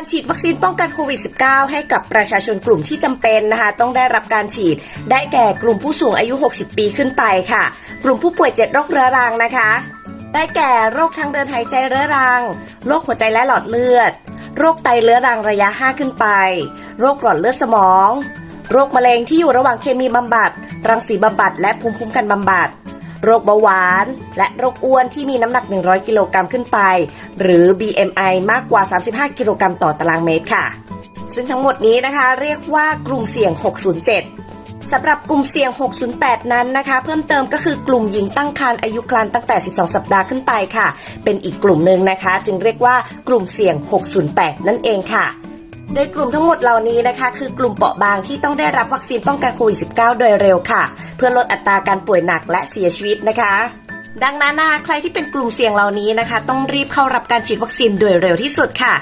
การฉีดวัคซีนป้องกันโควิด -19 ให้กับประชาชนกลุ่มที่จำเป็นนะคะ ต้องได้รับการฉีด ได้แก่กลุ่มผู้สูงอายุ 60 ปีขึ้นไปค่ะ กลุ่มผู้ป่วย7โรคเรื้อรังนะคะ ได้แก่โรคทางเดินหายใจเรื้อรัง โรคหัวใจและหลอดเลือด โรคไตเรื้อรังระยะ 5 ขึ้นไป โรคหลอดเลือดสมอง โรคมะเร็งที่อยู่ระหว่างเคมีบำบัด รังสีบำบัด และภูมิคุ้มกันบำบัด โรคเบาหวาน และโรคอ้วนที่มีน้ำหนัก 100 กิโลกรัมขึ้นไป หรือ BMI มากกว่า 35 กิโลกรัมต่อตารางเมตรค่ะ ซึ่งทั้งหมดนี้นะคะ เรียกว่ากลุ่มเสี่ยง 607สำหรับกลุ่มเสี่ยง 608 นั้นนะคะ เพิ่มเติมก็คือกลุ่มหญิงตั้งครรภ์อายุครรภ์ตั้งแต่ 12 สัปดาห์ขึ้นไปค่ะ เป็นอีกกลุ่มหนึ่งนะคะ จึงเรียกว่ากลุ่มเสี่ยง 608 นั่นเองค่ะ โดยกลุ่มทั้งหมดเหล่านี้นะคะ คือกลุ่มเปราะบางที่ต้องได้รับวัคซีนป้องกันโควิด -19 โดยเร็วค่ะ พื่อลดอัตราการป่วยหนักและเสียชีวิตนะคะ ดังนั้นใครที่เป็นกลุ่มเสี่ยงเหล่านี้นะคะ ต้องรีบเข้ารับการฉีดวัคซีนโดยเร็วที่สุดค่ะ